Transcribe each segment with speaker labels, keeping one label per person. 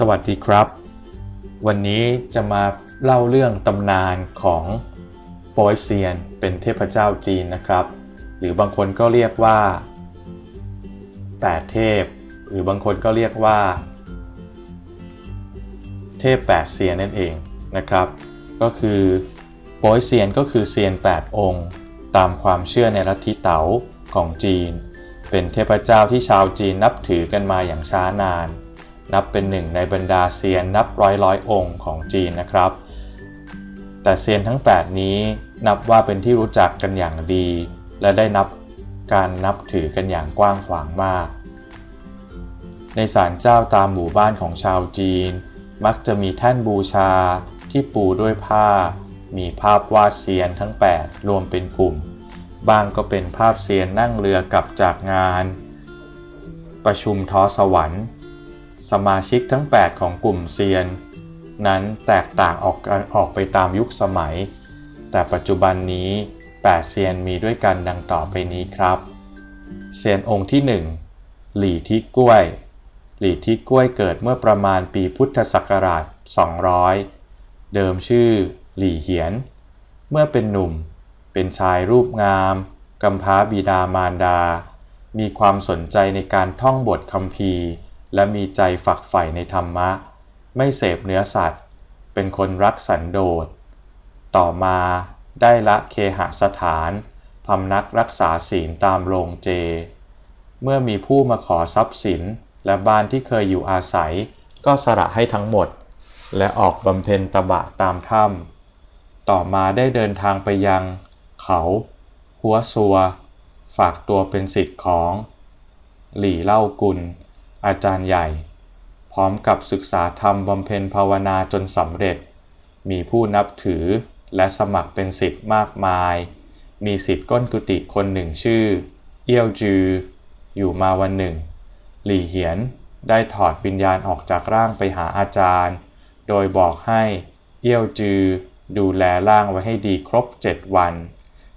Speaker 1: สวัสดีครับ วันนี้จะมาเล่าเรื่องตำนานของโปยเซียนเป็นเทพเจ้าจีนนะครับ หรือบางคนก็เรียกว่าแปดเทพ หรือบางคนก็เรียกว่า เทพแปดเซียนนั่นเองนะครับ ก็คือโปยเซียนก็คือเซียน 8 องค์ ตามความเชื่อในลัทธิเต๋าของจีน เป็นเทพเจ้าที่ชาวจีนนับถือกันมาอย่างช้านาน นับเป็นหนึ่งในบรรดาเซียนนับร้อยร้อยองค์ของจีนนะครับ แต่เซียนทั้ง 8 นี้นับว่าเป็นที่รู้จักกันอย่างดี และได้นับการนับถือกันอย่างกว้างขวางมาก ในศาลเจ้าตามหมู่บ้านของชาวจีน มักจะมีแท่นบูชาที่ปูด้วยผ้า มีภาพวาดเซียนทั้ง 8 รวมเป็นกลุ่ม บางก็เป็นภาพเซียนนั่งเรือกลับจากงาน ประชุมทอสวรรค์ สมาชิกทั้ง 8 ของกลุ่มเซียน นั้นแตกต่างออกออกไปตามยุคสมัย แต่ปัจจุบันนี้ 8 เซียนมีด้วยกันดังต่อไปนี้ครับ เซียนองค์ที่ 1 หลี่ที่กล้วย หลี่ที่กล้วยเกิดเมื่อประมาณปีพุทธศักราช 200 เดิมชื่อ หลี่เหียน เมื่อเป็นหนุ่ม เป็นชายรูปงามกำพร้าบิดามารดา มีความสนใจในการท่องบทคัมภีร์ และมีใจฝักใฝ่ในธรรมะ ไม่เสพเนื้อสัตว์ เป็นคนรักสันโดษ ต่อมาได้ละเคหสถานพำนักรักษาศีลตามโรงเจ เมื่อมีผู้มาขอทรัพย์สิน และบ้านที่เคยอยู่อาศัย ก็สละให้ทั้งหมด และออกบำเพ็ญตบะตามถ้ำต่อมาได้เดินทางไปยัง เขา หัวซัว ฝากตัวเป็นศิษย์ของ หลี่เล่ากุล อาจารย์ใหญ่ พร้อมกับศึกษาธรรมบำเพ็ญภาวนาจนสำเร็จ มีผู้นับถือและสมัครเป็นศิษย์มากมาย มีศิษย์ก้นกุฏิคนหนึ่งชื่อ เอี้ยวจือ อยู่มาวันหนึ่ง หลี่เหียนได้ถอดวิญญาณออกจากร่างไปหาอาจารย์ โดยบอกให้เอี้ยวจือดูแลร่างไว้ให้ดีครบ 7 วัน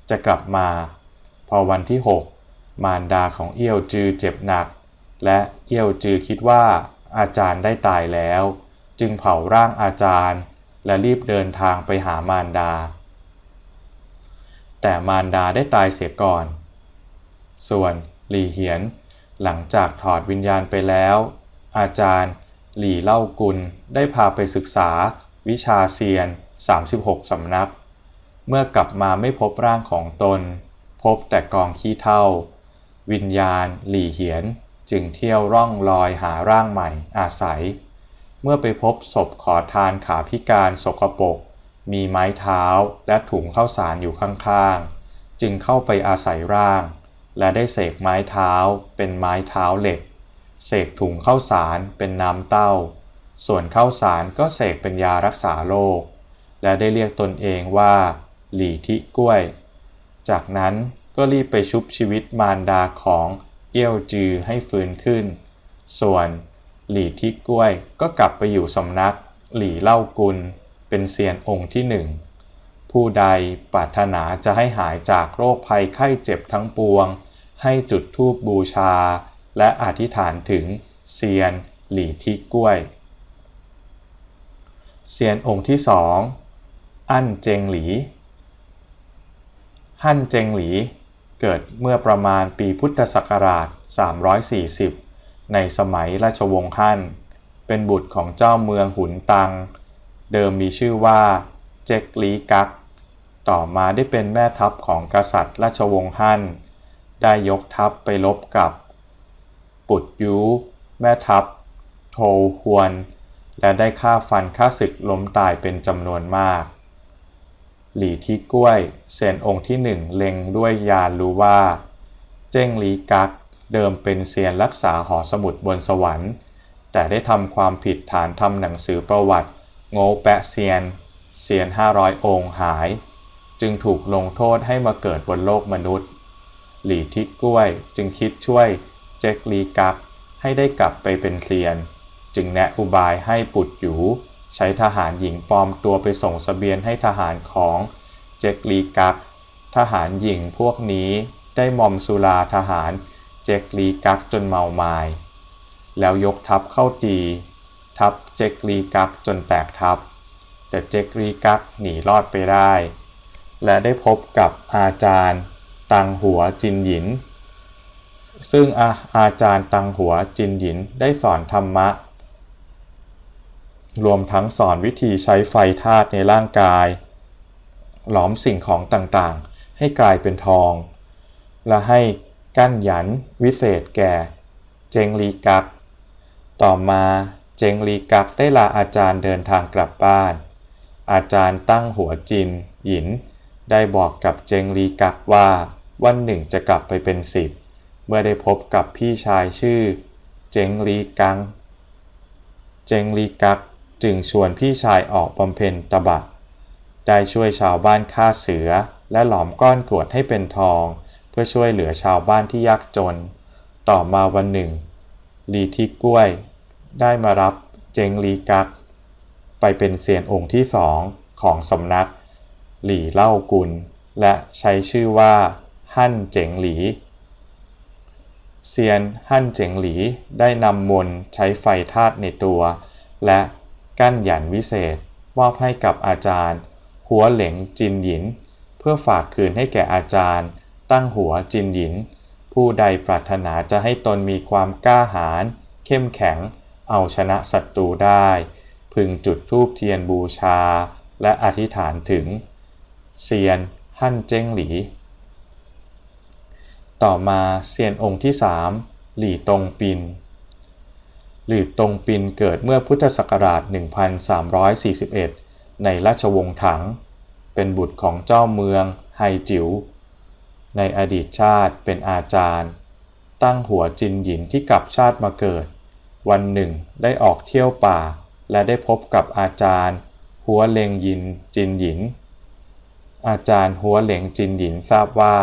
Speaker 1: จะกลับมา พอวันที่ 6 มารดาของเอี้ยวจือเจ็บหนัก และเอี้ยวจือคิดว่าอาจารย์ได้ตายแล้ว จึงเผาร่างอาจารย์ และรีบเดินทางไปหามารดา แต่มารดาได้ตายเสียก่อน ส่วนหลี่เหียน หลังจากถอดวิญญาณไปแล้ว อาจารย์หลี่เล่ากุลได้พาไปศึกษาวิชาเซียน 36 สำนัก เมื่อกลับมาไม่พบร่างของตน พบแต่กองขี้เท่า วิญญาณหลี่เหียน จึงเที่ยวร่องลอยหาร่างใหม่อาศัย เมื่อไปพบศพขอทานขาพิการสกปรกมีไม้เท้าและถุงข้าวสารอยู่ข้างๆ จึงเข้าไปอาศัยร่าง และได้เสกไม้เท้าเป็นไม้เท้าเหล็ก เสกถุงข้าวสารเป็นน้ำเต้า ส่วนข้าวสารก็เสกเป็นยารักษาโรค และได้เรียกตนเองว่า หลีทิกล้วย จากนั้นก็รีบไปชุบชีวิตมารดาของ เอี้ยวจือให้ฟื้นขึ้น ส่วนหลี่ทิกล้วยก็กลับไปอยู่สำนักหลี่เล่ากุลเป็นเซียนองค์ที่หนึ่งผู้ใดปรารถนาจะให้หายจากโรคภัยไข้เจ็บทั้งปวง ให้จุดธูปบูชา และอธิษฐานถึงเซียนหลี่ทิกล้วย เซียนองค์ที่สองอั้นเจงหลีฮั่นเจงหลี เกิดเมื่อประมาณปีพุทธศักราช 340 ในสมัยราชวงศ์ฮั่น เป็นบุตรของเจ้าเมืองหุนตัง เดิมมีชื่อว่าเจ็กลีกัก ต่อมาได้เป็นแม่ทัพของกษัตริย์ราชวงศ์ฮั่น ได้ยกทัพไปลบกับ ปุดยูแม่ทัพ โทฮวน และได้ฆ่าฟันฆ่าศึกล้มตายเป็นจำนวนมาก หลี่ที่กล้วยเซียนองค์ที่หนึ่งเล็งด้วยยานรู้ว่า เจ้งหลีกัก เดิมเป็นเซียนรักษาหอสมุดบนสวรรค์ แต่ได้ทำความผิดฐานทำหนังสือประวัติ โง่แปะเซียนเซียน 500 องค์หาย จึงถูกลงโทษให้มาเกิดบนโลกมนุษย์ หลี่ที่กล้วยจึงคิดช่วยเจ็กลีกักให้ได้กลับไปเป็นเซียน จึงแนะอุบายให้ปุดหยู ใช้ทหารหญิงปลอมตัวไปส่งสเสบียนให้ทหารของเจกลีกัก ทหารหญิงพวกนี้ได้มอมสุราทหารเจกลีกักจนเมาไมายแล้วยกทัพเข้าตี ทับเจกลีกักจนแตกทับแต่เจกลีกักหนีรอดไปได้ และได้พบกับอาจารย์ตังหัวจินหยิน ซึ่งอาอาจารย์ตังหัวจินหยินได้สอนธรรมะ รวมทั้งสอนวิธีใช้ไฟธาตุในร่างกาย หลอมสิ่งของต่างๆ ให้กลายเป็นทอง และให้กั้นหยันวิเศษแก่ เจงลีกัก ต่อมาเจงลีกักได้ลาอาจารย์เดินทางกลับบ้าน อาจารย์ตั้งหัวจิน หยิน ได้บอกกับเจงลีกักว่า วันหนึ่งจะกลับไปเป็นศิษย์เมื่อได้พบกับพี่ชายชื่อ เจงลีกัง เจงลีกัก จึงชวนพี่ชายออกบำเพ็ญตบะ ได้ช่วยชาวบ้านฆ่าเสือ และหลอมก้อนกรวดให้เป็นทอง เพื่อช่วยเหลือชาวบ้านที่ยากจน ต่อมาวันหนึ่ง ลีทิกล้วย ได้มารับเจงลีกัก ไปเป็นเซียนองค์ที่สองของสำนัก หลี่เล่ากุล และใช้ชื่อว่า ฮั่นเจ๋งหลีเซียนฮั่นเจ๋งหลีได้นำมนใช้ไฟธาตุในตัว และ กั้นหยันวิเศษ มอบให้กับอาจารย์ หัวเหลงจินหยิน เพื่อฝากคืนให้แก่อาจารย์ ตั้งหัวจินหยิน ผู้ใดปรารถนาจะให้ตนมีความกล้าหาญเข้มแข็ง เอาชนะศัตรูได้ พึงจุดธูปเทียนบูชา และอธิษฐานถึงเซียนฮั่นเจ้งหลี ต่อมาเซียนองค์ที่สามหลี่ตงปิน หลี่ตรงปินเกิดเมื่อพุทธศักราช 1341 ในราชวงศ์ถัง เป็นบุตรของเจ้าเมืองไฮจิว๋ว ในอดีตชาติเป็นอาจารย์ ตั้งหัวจินหยินที่กลับชาติมาเกิด วันหนึ่งได้ออกเที่ยวป่า และได้พบกับอาจารย์ หัวเลงยินจินหยิน อาจารย์หัวเหลงจินหยินทราบว่า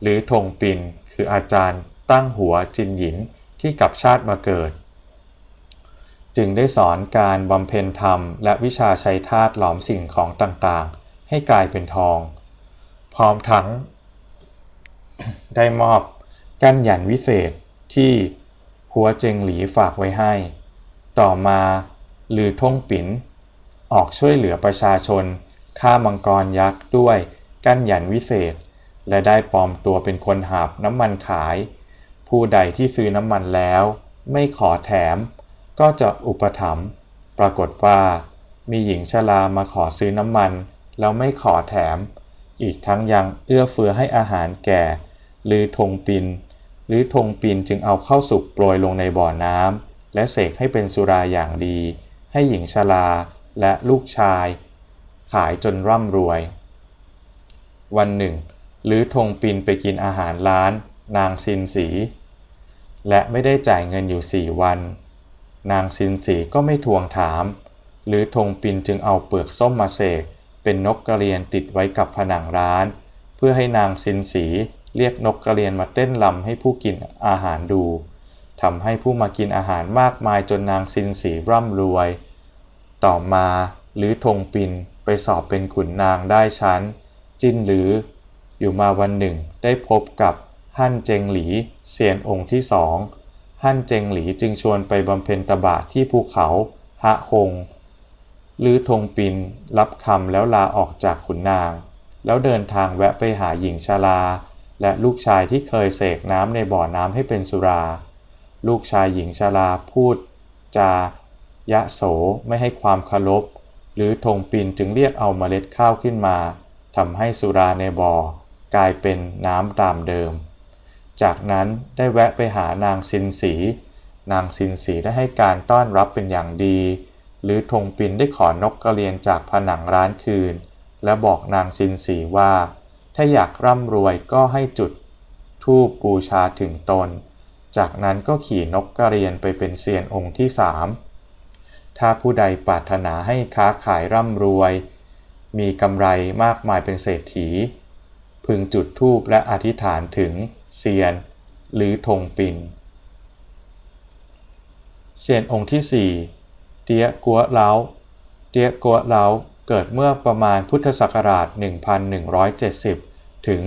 Speaker 1: หรือธงปินคืออาจารย์ตั้งหัวจินหยินที่กลับชาติมาเกิด จึงได้สอนการบำเพ็ญธรรม และวิชาใช้ธาตุหลอมสิ่งของต่างๆ ให้กลายเป็นทอง พร้อมทั้ง ได้มอบกั้นหยันวิเศษที่หัวเจงหลีฝากไว้ให้ ต่อมาลือท่งปิ๋นออกช่วยเหลือประชาชนฆ่ามังกรยักษ์ด้วยกั้นหยันวิเศษ และได้ปลอมตัวเป็นคนหาบน้ำมันขาย ผู้ใดที่ซื้อน้ำมันแล้ว ไม่ขอแถม ก็จะอุปถัมภ์ปรากฏว่า มีหญิงชรามาขอซื้อน้ำมัน แล้วไม่ขอแถม อีกทั้งยังเอื้อเฟื้อให้อาหารแก่ลือธงปิน หรือธงปินจึงเอาเข้าสุกโปรยลงในบ่อน้ำและเสกให้เป็นสุราอย่างดี ให้หญิงชราและลูกชาย ขายจนร่ำรวย วันหนึ่งหรือธงปินไปกินอาหารร้าน นางซินสี และไม่ได้จ่ายเงินอยู่สี่วัน นางซินสีก็ไม่ทวงถาม หรือธงปินจึงเอาเปลือกส้มมาเสกเป็นนกกระเรียนติดไว้กับผนังร้าน เพื่อให้นางซินสีเรียกนกกระเรียนมาเต้นลำให้ผู้กินอาหารดูทำให้ผู้มากินอาหารมากมายจนนางซินสีร่ำรวย ต่อมาหรือธงปินไปสอบเป็นขุนนางได้ชั้น จินหรือ อยู่มาวันหนึ่งได้พบกับฮั่นเจงหลีเซียนองค์ที่สอง ฮั่นเจงหลีจึงชวนไปบำเพ็ญตบะที่ภูเขาฮะฮงหรือธงปินรับคำแล้วลาออกจากขุนนาง แล้วเดินทางแวะไปหาหญิงชาลา และลูกชายที่เคยเสกน้ำในบ่อน้ำให้เป็นสุรา ลูกชายหญิงชาลาพูดจายะโสไม่ให้ความเคารพหรือธงปินจึงเรียกเอาเมล็ดข้าวขึ้นมาทำให้สุราในบ่อกลายเป็นน้ำตามเดิม จากนั้นได้แวะไปหานางซินสี นางซินสีได้ให้การต้อนรับเป็นอย่างดี หรือธงปินได้ขอนกกระเรียนจากผนังร้านคืน และบอกนางซินสีว่า ถ้าอยากร่ำรวยก็ให้จุดธูปบูชาถึงตน จากนั้นก็ขี่นกกระเรียนไปเป็นเซียนองค์ที่สามถ้าผู้ใดปรารถนาให้ค้าขายร่ำรวย มีกำไรมากมายเป็นเศรษฐี พึงจุดธูปและอธิษฐานถึง เซียน หรือธงปินเซียนองค์ที่สี่เตียกัวเล้า เตียกัวเล้าเกิดเมื่อประมาณพุทธศักราช 1170 ถึง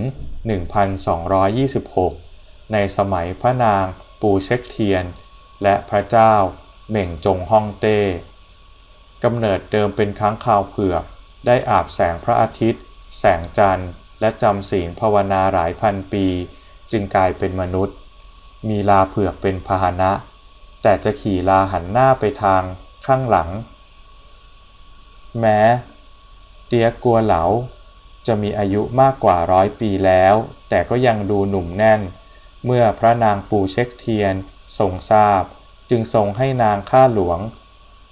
Speaker 1: 1226 ในสมัยพระนางปูเช็กเทียน และพระเจ้าเหม่งจงฮ่องเต้กำเนิดเดิมเป็นค้างคาวเผือก ได้อาบแสงพระอาทิตย์ แสงจันทร์ และจำศีลภาวนาหลายพันปี จึงกลายเป็นมนุษย์ มีลาเผือกเป็นพาหนะ แต่จะขี่ลาหันหน้าไปทางข้างหลัง แม้ เตียกัวเหลา จะมีอายุมากกว่าร้อยปีแล้ว แต่ก็ยังดูหนุ่มแน่น เมื่อพระนางปูเช็คเทียนทรงทราบ จึงทรงให้นางข้าหลวง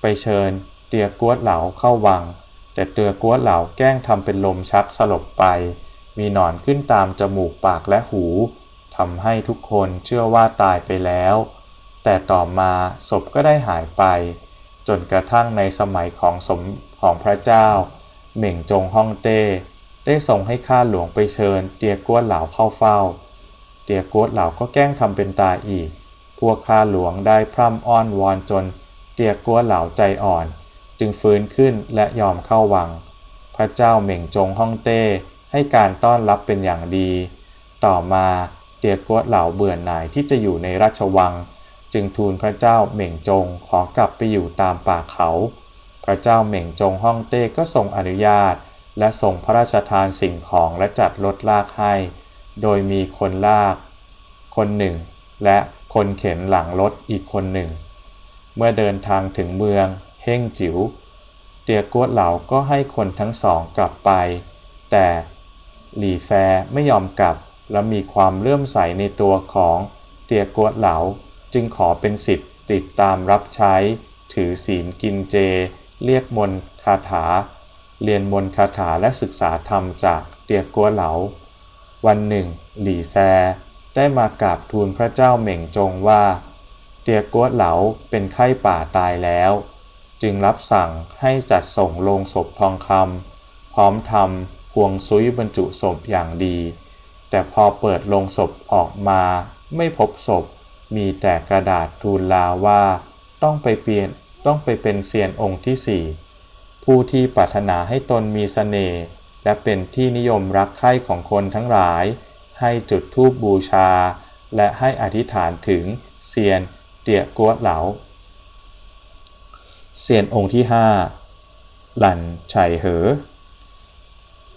Speaker 1: ไปเชิญ เตียกัวเหลาเข้าวัง แต่เตียกัวเหลาแกล้งทำเป็นลมชักสลบไปมีหนอนขึ้นตามจมูกปากและหู ทำให้ทุกคนเชื่อว่าตายไปแล้ว แต่ต่อมาศพก็ได้หายไป จนกระทั่งในสมัยของสมของพระเจ้า เหม่งจงฮ่องเต้ ได้ส่งให้ข้าหลวงไปเชิญ เตียกัวเหลาเข้าเฝ้า เตียกัวเหลาก็แกล้งทำเป็นตายอีก พวกข้าหลวงได้พร่ำอ้อนวอนจน เตียกัวเหลาใจอ่อน จึงฟื้นขึ้นและยอมเข้าวัง พระเจ้าเหม่งจงฮ่องเต้ให้การต้อนรับเป็นอย่างดี ต่อมา เตียกัวเหล่าเบื่อหน่ายที่จะอยู่ในราชวัง จึงทูลพระเจ้าเหม่งจงขอกลับไปอยู่ตามป่าเขา พระเจ้าเหม่งจงฮ่องเต้ก็ทรงอนุญาต และทรงพระราชทานสิ่งของและจัดรถลากให้ โดยมีคนลาก คนหนึ่ง และคนเข็นหลังรถอีกคนหนึ่ง เมื่อเดินทางถึงเมืองเฮ่งจิ๋วเตียกัวเหลาก็ให้คนทั้งสองกลับไป แต่หลี่แฟไม่ยอมกลับ และมีความเลื่อมใสในตัวของเตียกัวเหลา จึงขอเป็นสิทธิ์ติดตามรับใช้ ถือศีลกินเจ เรียกมนคาถา เรียนมนคาถาและศึกษาธรรมจากเตียกัวเหลา วันหนึ่ง หลี่แซ ได้มากราบทูลพระเจ้าเหม่งจงว่า เตียกัวเหลาเป็นไข้ป่าตายแล้ว จึงรับสั่งให้จัดส่งโลงศพทองคำพร้อมทำพวงซุยบรรจุศพอย่างดี แต่พอเปิดโลงศพออกมา ไม่พบศพ มีแต่กระดาษทูลลาว่า ต้องไปเปลี่ยนต้องไปเป็นเซียนองค์ที่สี่ผู้ที่ปรารถนาให้ตนมีเสน่ห์และเป็นที่นิยมรักใคร่ของคนทั้งหลาย ให้จุดธูปบูชา และให้อธิษฐานถึงเซียนเตียกัวเหลาเซียนองค์ที่ห้าหลันไฉเหอ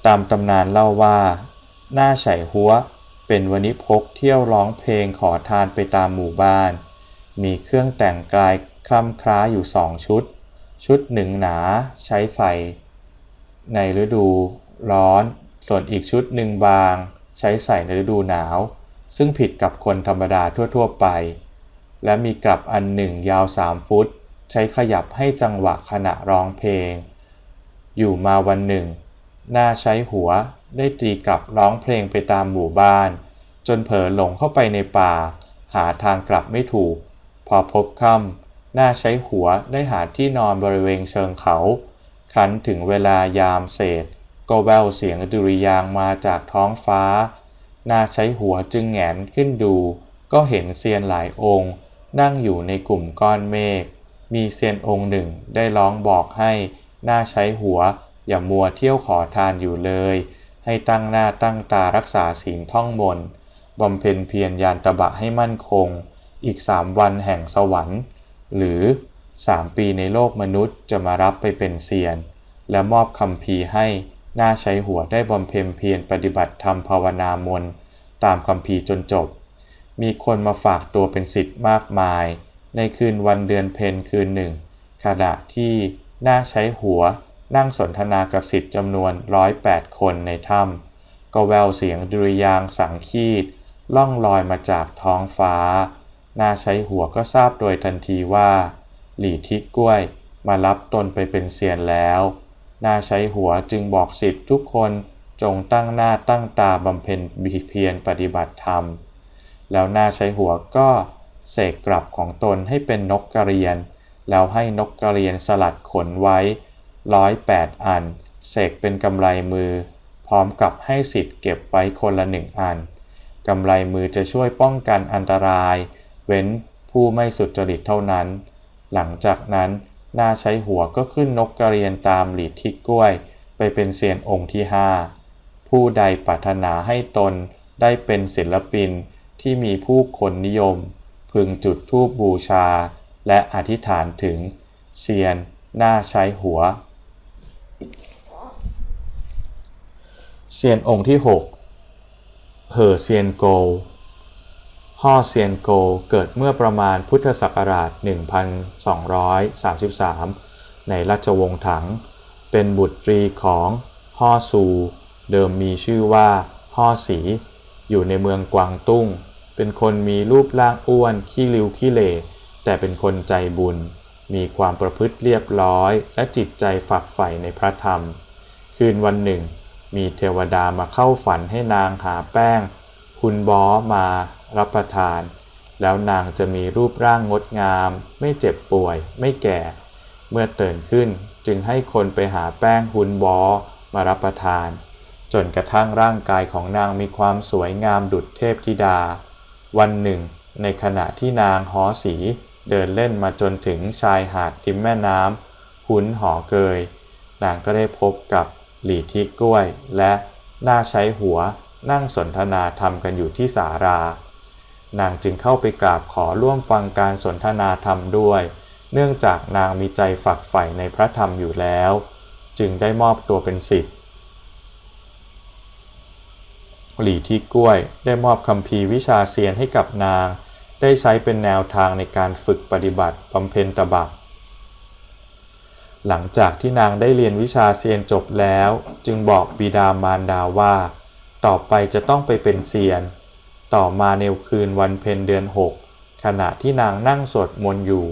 Speaker 1: ตามตำนานเล่าว่า หน้าไฉหัว เป็นวณิพกเที่ยวร้องเพลงขอทานไปตามหมู่บ้าน มีเครื่องแต่งกายคล้ำคล้าอยู่สองชุด ชุดหนึ่งหนาใช้ใส่ ในฤดูร้อน ส่วนอีกชุดหนึ่งบาง ใช้ใส่ในฤดูหนาว ซึ่งผิดกับคนธรรมดาทั่วๆไป และมีกลับอันหนึ่งยาวสามฟุต ใช้ขยับให้จังหวะขณะร้องเพลง อยู่มาวันหนึ่ง หน้าใช้หัว ได้ตีกลับร้องเพลงไปตามหมู่บ้าน จนเผลอหลงเข้าไปในป่า หาทางกลับไม่ถูก พอพบค่ำน้าใช้หัวได้หาที่นอนบริเวณเชิงเขา ครั้นถึงเวลายามเศษ ก็แววเสียงดุริยางมาจากท้องฟ้าน้าใช้หัวจึงแงนขึ้นดู ก็เห็นเซียนหลายองค์ นั่งอยู่ในกลุ่มก้อนเมฆ มีเซียนองค์หนึ่งได้ร้องบอกให้น้าใช้หัวอย่ามัวเที่ยวขอทานอยู่เลย ให้ตั้งหน้าตั้งตารักษาศีลท่องมนต์บำเพ็ญเพียรยานตบะให้มั่นคง อีกสามวันแห่งสวรรค์ หรือสามปีในโลกมนุษย์จะมารับไปเป็นเซียน และมอบคำพีให้หน้าใช้หัวได้บำเพ็ญเพียรปฏิบัติธรรมภาวนามนต์ตามคำพีจนจบ มีคนมาฝากตัวเป็นสิทธิ์มากมาย ในคืนวันเดือนเพ็ญคืนหนึ่งขณะที่หน้าใช้หัว นั่งสนทนากับสิทธิ์จำนวนร้อยแปดคนในถ้ำก็แววเสียงดุริยางสังคีตล่องลอยมาจากท้องฟ้าหน้าใช้หัวก็ทราบโดยทันทีว่า หลี่ทิกกล้วยมารับตนไปเป็นเซียนแล้วหน้าใช้หัวจึงบอกสิทธิ์ทุกคนจงตั้งหน้าตั้งตาบำเพ็ญบิเพียรปฏิบัติธรรม แล้วหน้าใช้หัวก็เสกกลับของตนให้เป็นนกกระเรียน แล้วให้นกกระเรียนสลัดขนไว้ ร้อยแปดอัน เสกเป็นกำไรมือ พร้อมกับให้สิทธิ์เก็บไว้คนละหนึ่งอันกำไรมือจะช่วยป้องกันอันตราย เว้นผู้ไม่สุจริตเท่านั้น หลังจากนั้นหน้าใช้หัวก็ขึ้นนกกระเรียนตามหลีดทิกกล้วย ไปเป็นเซียนองค์ที่ห้าผู้ใดปรารถนาให้ตนได้เป็นศิลปินที่มีผู้คนนิยม พึงจุดธูปบูชา และอธิษฐานถึงเซียนหน้าใช้หัว เซียนองค์ที่ 6 เหอเซียนโกฮ่อเซียนโกเกิดเมื่อประมาณพุทธศักราช 1233 ในราชวงศ์ถัง เป็นบุตรีของฮ่อซู เดิมมีชื่อว่าฮ่อสี อยู่ในเมืองกวางตุ้ง เป็นคนมีรูปร่างอ้วน ขี้ริ้วขี้เหร่แต่เป็นคนใจบุญ มีความประพฤติเรียบร้อยและจิตใจฝักใฝ่ในพระธรรม คืนวันหนึ่ง มีเทวดามาเข้าฝันให้นางหาแป้ง คุณบอมารับประทาน แล้วนางจะมีรูปร่างงดงาม ไม่เจ็บป่วย ไม่แก่ เมื่อตื่นขึ้นจึงให้คนไปหาแป้งหุนบอมารับประทาน จนกระทั่งร่างกายของนางมีความสวยงามดุจเทพธิดา วันหนึ่ง ในขณะที่นางหอสี เดินเล่นมาจนถึงชายหาดริมแม่น้ำหุนหอเกย นางก็ได้พบกับหลีทิกล้วย และหน้าใช้หัวนั่งสนทนาธรรมกันอยู่ที่สารา นางจึงเข้าไปกราบขอร่วมฟังการสนทนาธรรมด้วย เนื่องจากนางมีใจฝักใฝ่ในพระธรรมอยู่แล้ว จึงได้มอบตัวเป็นศิษย์หลีที่กล้วยได้มอบคำพีวิชาเซียนให้กับนาง ได้ใช้เป็นแนวทางในการฝึกปฏิบัติบำเพ็ญตบะ หลังจากที่นางได้เรียนวิชาเซียนจบแล้ว จึงบอกบิดามารดาว่า ต่อไปจะต้องไปเป็นเซียน ต่อมาในคืนวันเพ็ญเดือนหกขณะที่นางนั่งสวดมนต์อยู่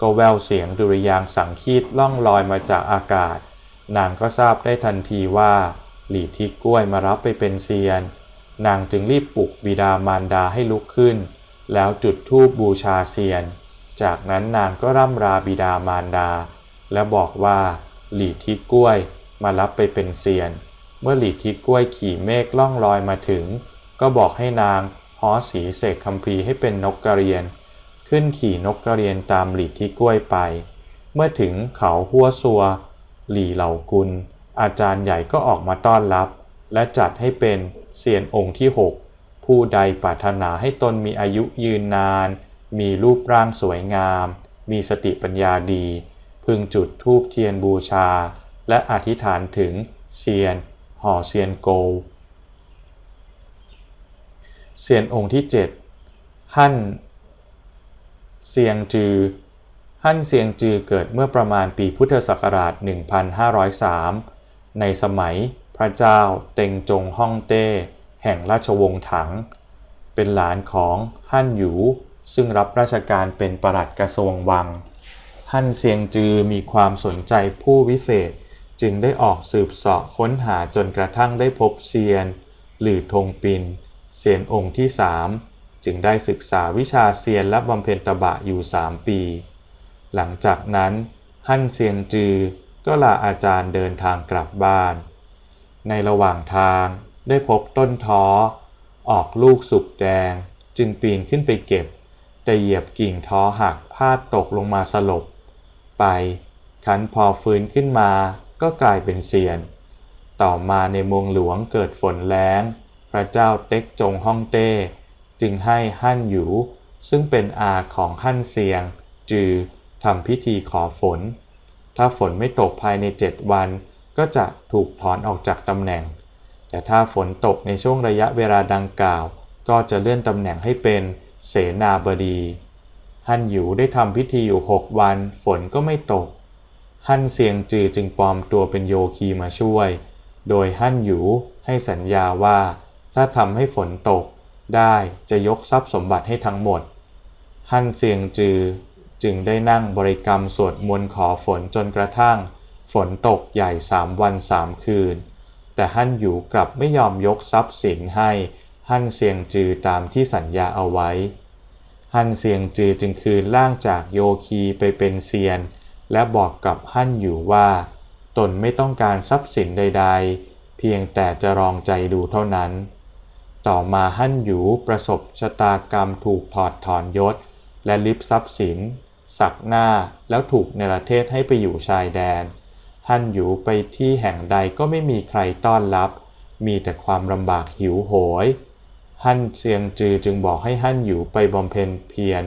Speaker 1: ก็แววเสียงดุริยางสังคีตล่องลอยมาจากอากาศ นางก็ทราบได้ทันทีว่า หลีทิกกล้วยมารับไปเป็นเซียน นางจึงรีบปลุกบิดามารดาให้ลุกขึ้น แล้วจุดธูปบูชาเซียน จากนั้นนางก็ร่ำราบิดามารดา และบอกว่า หลีทิกล้วยมารับไปเป็นเซียน เมื่อหลีทิกล้วยขี่เมฆล่องลอยมาถึง ก็บอกให้นางฮอสีเสกคัมภีร์ให้เป็นนกกระเรียน ขึ้นขี่นกกระเรียนตามหลีทิกล้วยไป เมื่อถึงเขาหัวซัว หลีเหล่ากุล อาจารย์ใหญ่ก็ออกมาต้อนรับ และจัดให้เป็นเซียนองค์ที่6 ผู้ใดปรารถนาให้ตนมีอายุยืนนาน มีรูปร่างสวยงาม มีสติปัญญาดี พึงจุดธูปเทียนบูชา และอธิษฐานถึงเซียน ห่อเซียนโกเซียนองค์ที่ 7 หั่นเซียงจือ หั่นเซียงจือเกิดเมื่อประมาณปีพุทธศักราช 1503 ในสมัยพระเจ้าเต็งจงฮ่องเต้ แห่งราชวงศ์ถัง เป็นหลานของหั่นหยูซึ่งรับราชการเป็นปลัดกระทรวงวังหั่นเซียงจือมีความสนใจผู้วิเศษจึงได้ออกสืบเสาะค้นหาจนกระทั่งได้พบเซียน หรือธงปินเซียนองค์ที่สามจึงได้ศึกษาวิชาเซียนและบำเพ็ญตบะอยู่สามปี หลังจากนั้นหั่นเซียงจือก็ลาอาจารย์เดินทางกลับบ้าน ในระหว่างทาง ได้พบต้นท้อ ออกลูกสุกแดง จึงปีนขึ้นไปเก็บ แต่เหยียบกิ่งท้อหักพาดตกลงมาสลบ ไปคันพอฟื้นขึ้นมาก็กลายเป็นเซียน ต่อมาในเมืองหลวงเกิดฝนแล้ง พระเจ้าเต็กจงฮ่องเต้ จึงให้หั่นหยูซึ่งเป็นอาของหั่นเซียง จือทำพิธีขอฝน ถ้าฝนไม่ตกภายในเจ็ดวันก็จะถูกถอนออกจากตำแหน่ง แต่ถ้าฝนตกในช่วงระยะเวลาดังกล่าว ก็จะเลื่อนตำแหน่งให้เป็นเสนาบดี ฮั่นหยูได้ทำพิธีอยู่หกวัน ฝนก็ไม่ตก ฮั่นเซียงจือจึงปลอมตัวเป็นโยคีมาช่วย โดยฮั่นหยูให้สัญญาว่า ถ้าทำให้ฝนตกได้จะยกทรัพย์สมบัติให้ทั้งหมด ฮั่นเซียงจือจึงได้นั่งบริกรรมสวดมนต์ขอฝนจนกระทั่ง ฝนตกใหญ่สามวันสามคืน แต่ฮั่นหยูกลับไม่ยอมยกทรัพย์สินให้ฮั่นเซียงจือตามที่สัญญาเอาไว้ ฮั่นเซียงจือจึงคืนร่างจากโยคีไปเป็นเซียน และบอกกับฮั่นหยูว่า ตนไม่ต้องการทรัพย์สินใด ๆ เพียงแต่จะลองใจดูเท่านั้น ต่อมาฮั่นหยูประสบชะตากรรมถูกถอดถอนยศ และลิบทรัพย์สิน สักหน้าแล้วถูกเนรเทศให้ไปอยู่ชายแดน ฮั่นหยูไปที่แห่งใดก็ไม่มีใครต้อนรับ มีแต่ความลำบากหิวโหยฮั่นเซียงจือจึงบอกให้ฮั่นหยูไปบำเพ็ญเพียร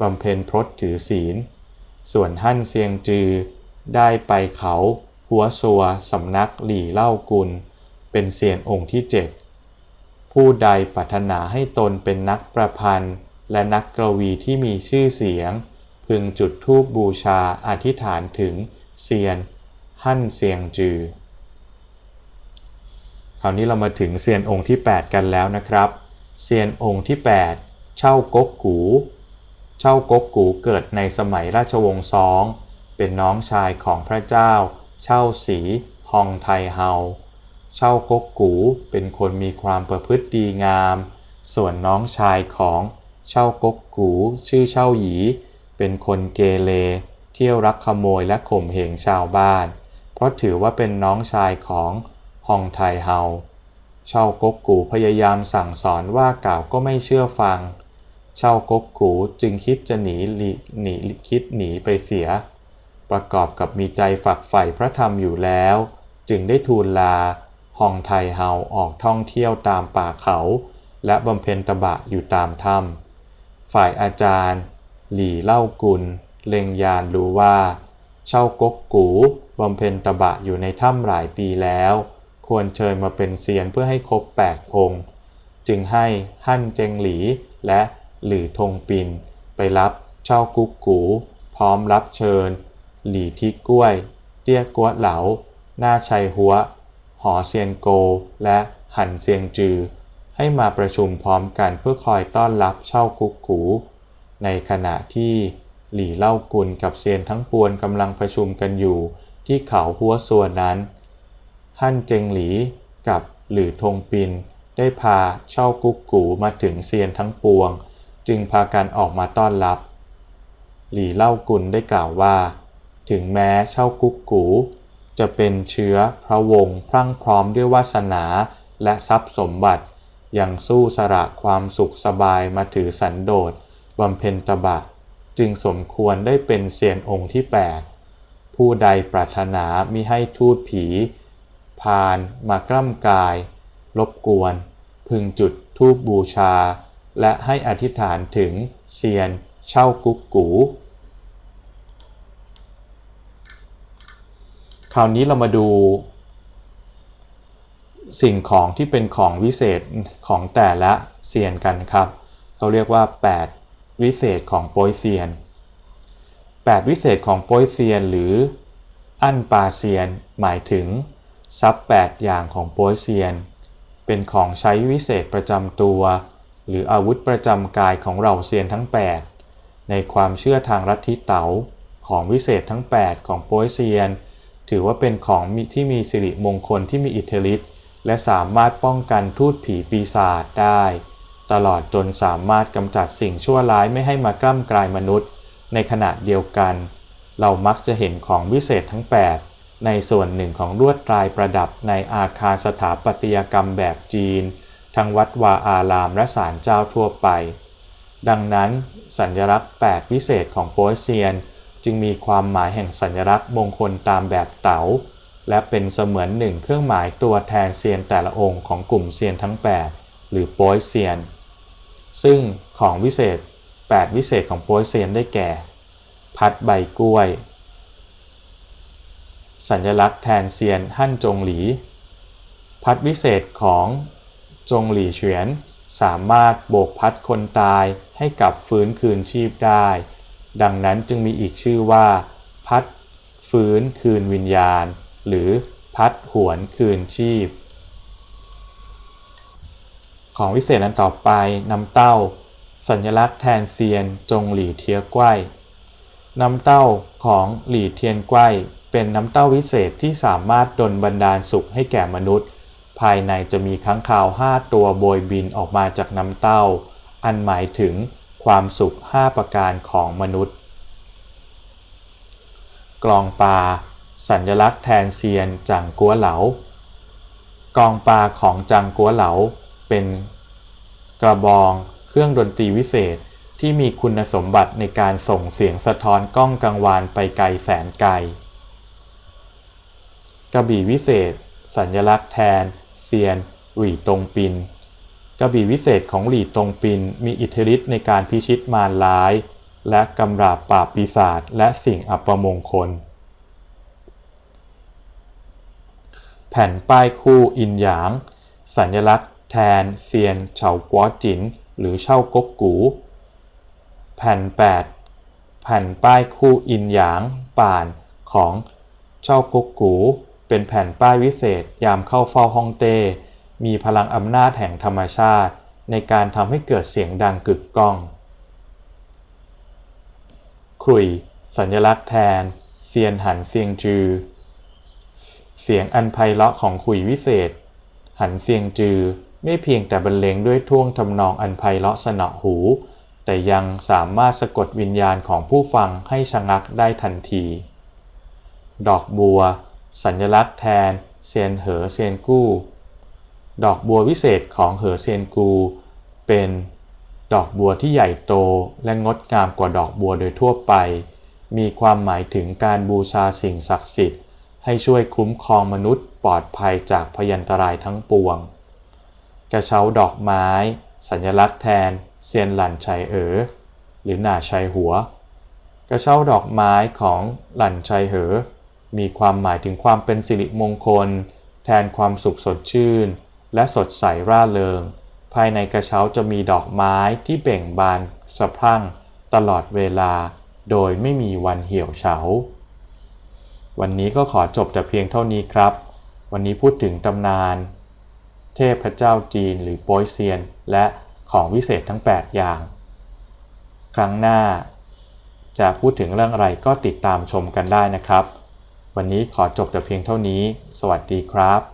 Speaker 1: บำเพ็ญพรตถือศีล ส่วนฮั่นเซียงจือ ได้ไปเขา หัวซัวสำนักหลี่เล่ากุล เป็นเซียนองค์ที่เจ็ดผู้ใดปรารถนาให้ตนเป็นนักประพันธ์ และนักกวีที่มีชื่อเสียง พึงจุดธูปบูชาอธิษฐานถึงเซียน หั่นเซียงจือ คราวนี้เรามาถึงเซียนองค์ที่ 8 กันแล้วนะครับ เซียนองค์ที่ 8 เช่าก๊กกู เช่าก๊กกูเกิดในสมัยราชวงศ์ซอง เป็นน้องชายของพระเจ้า เช่าสีฮองไทเฮา เช่าก๊กกูเป็นคนมีความประพฤติดีงาม ส่วนน้องชายของเช่าก๊กกูชื่อเช่าหยี เป็นคนเกเรเที่ยวรักขโมยและข่มเหงชาวบ้าน เพราะถือว่าเป็นน้องชายของฮองไทเฮาเช่าก๊กกูพยายามสั่งสอนว่ากล่าวก็ไม่เชื่อฟัง เช่าก๊กกูจึงคิดจะหนีหลีหนีคิดหนีไปเสีย ประกอบกับมีใจฝักใฝ่พระธรรมอยู่แล้ว จึงได้ทูลลาฮองไทเฮาออกท่องเที่ยวตามป่าเขา และบำเพ็ญตบะอยู่ตามถ้ำฝ่ายอาจารย์ หลี่เล่ากุล เล็งยานรู้ว่า เช่าก๊กกู บำเพ็ญตบะอยู่ในถ้ำหลายปีแล้ว ควรเชิญมาเป็นเซียนเพื่อให้ครบแปดองค์ จึงให้ฮั่นเจงหลีและหลี่ทงปิน ไปรับเช่ากุ๊กกู พร้อมรับเชิญ หลี่ทิกกล้วย เตี้ยกัวเหลา หน้าชัยหัว หอเซียนโก และหันเซียงจือ ให้มาประชุมพร้อมกันเพื่อคอยต้อนรับเช่ากุ๊กกู ในขณะที่หลี่เล่ากุลกับเซียนทั้งปวงกำลังประชุมกันอยู่ ที่เขาหัวส่วนนั้น ฮั่นเจงหลีกับหลี่ทงปินได้พาเช่ากุ๊กกูมาถึงเซียนทั้งปวง จึงพากันออกมาต้อนรับ หลีเล่ากุลได้กล่าวว่า ถึงแม้เช่ากุ๊กกู จะเป็นเชื้อพระวงศ์พรั่งพร้อมด้วยวาสนาและทรัพย์สมบัติ ยังสู้สละความสุขสบายมาถือสันโดษบำเพ็ญตบะ จึงสมควรได้เป็นเซียนองค์ที่8 ผู้ใดปรารถนามิให้ทูตผี พานมากล้ำกาย รบกวน พึงจุดธูปบูชา และให้อธิษฐานถึงเซียนเช่ากุ๊กกู คราวนี้เรามาดูสิ่งของที่เป็นของวิเศษของแต่ละเซียนกันครับ เขาเรียกว่า 8 วิเศษของโปยเซียน 8วิเศษของโปยเซียนหรืออั้นปาเซียน หมายถึง ทรัพย์ 8 อย่างของโปยเซียน เป็นของใช้วิเศษประจำตัว หรืออาวุธประจำกายของเราเซียนทั้ง 8 ในความเชื่อทางลัทธิเต๋าของวิเศษทั้ง 8 ของโปยเซียน ถือว่าเป็นของที่มีสิริมงคลที่มีอิทธิฤทธิ์และสามารถป้องกันทูตผีปีศาจได้ ตลอดจนสามารถกำจัดสิ่งชั่วร้ายไม่ให้มากล้ำกลายมนุษย์ ในขณะเดียวกัน เรามักจะเห็นของวิเศษทั้ง 8 ในส่วนหนึ่งของลวดลายประดับในอาคารสถาปัตยกรรมแบบจีน ทั้งวัดวาอารามและศาลเจ้าทั่วไป ดังนั้น สัญลักษณ์ 8 วิเศษของโปยเซียน จึงมีความหมายแห่งสัญลักษณ์มงคลตามแบบเต๋าและเป็นเสมือนหนึ่งเครื่องหมายตัวแทนเซียนแต่ละองค์ของกลุ่มเซียนทั้ง 8 หรือโปยเซียน ซึ่งของวิเศษ 8 วิเศษของโปยเซียนได้แก่ พัดใบกล้วย สัญลักษณ์แทนเซียนฮั่นจงหลี พัดวิเศษของจงหลีเฉียน สามารถโบกพัดคนตายให้กลับฟื้นคืนชีพได้ ดังนั้นจึงมีอีกชื่อว่า พัดฟื้นคืนวิญญาณ หรือพัดหวนคืนชีพ ของวิเศษอันต่อไปน้ำเต้า สัญลักษณ์แทนเซียนจงหลี่เทียกว้ยน้ำเต้าของหลี่เทียนกว้ยเป็นน้ำเต้าวิเศษที่สามารถดลบันดาลสุขให้แก่มนุษย์ ภายในจะมีค้างคาวห้าตัวโบยบินออกมาจากน้ำเต้า อันหมายถึงความสุข5ประการของมนุษย์ กลองปลาสัญลักษณ์แทนเซียนจังกัวเหลากองปลาของจังกัวเหลาเป็นกระบอง เครื่องดนตรีวิเศษที่มีคุณสมบัติในการส่งเสียงสะท้อนกล้องกังวานไปไกลแสนไกล กระบี่วิเศษ สัญลักษณ์แทนเซียนหลี่ตงปิน กระบี่วิเศษของหลี่ตงปินมีอิทธิฤทธิ์ในการพิชิตมารร้าย และกำราบปราบปีศาจและสิ่งอัปมงคล แผ่นป้ายคู่อินหยาง สัญลักษณ์แทนเซียนเฉากัวจิน หรือเช่ากกกู แผ่น 8 แผ่นป้ายคู่อินหยางป่านของเจ้ากกกู เป็นแผ่นป้ายวิเศษยามเข้าเฝ้าฮ่องเต้ มีพลังอำนาจแห่งธรรมชาติ ในการทำให้เกิดเสียงดังกึกก้องขลุ่ยสัญลักษณ์แทนเซียนหันเซียงจือ เสียงอันไพเราะของขุยวิเศษ หันเซียงจือ ไม่เพียงแต่บรรเลงด้วยท่วงทำนองอันไพเราะสนอหู แต่ยังสามารถสะกดวิญญาณของผู้ฟังให้ชะงักได้ทันที ดอกบัว สัญลักษณ์แทนเซียนเหอเซียนกู้ ดอกบัววิเศษของเหอเซียนกู เป็นดอกบัวที่ใหญ่โตและงดงามกว่าดอกบัวโดยทั่วไป มีความหมายถึงการบูชาสิ่งศักดิ์สิทธิ์ ให้ช่วยคุ้มครองมนุษย์ปลอดภัยจากพยันตรายทั้งปวง กระเช้าดอกไม้ สัญลักษณ์แทนเซียนหลันชัยเอ๋อหรือหน่าชัยหัว กระเช้าดอกไม้ของหลันชัยเหอ มีความหมายถึงความเป็นสิริมงคล แทนความสุขสดชื่น และสดใสร่าเริง ภายในกระเช้าจะมีดอกไม้ที่เบ่งบานสะพรั่งตลอดเวลา โดยไม่มีวันเหี่ยวเฉา วันนี้ก็ขอจบแต่เพียงเท่านี้ครับ วันนี้พูดถึงตำนาน เทพเจ้าจีนหรือโป้ยเซียน และของวิเศษทั้ง 8 อย่าง ครั้งหน้า จะพูดถึงเรื่องอะไรก็ติดตามชมกันได้นะครับ วันนี้ขอจบแต่เพียงเท่านี้ สวัสดีครับ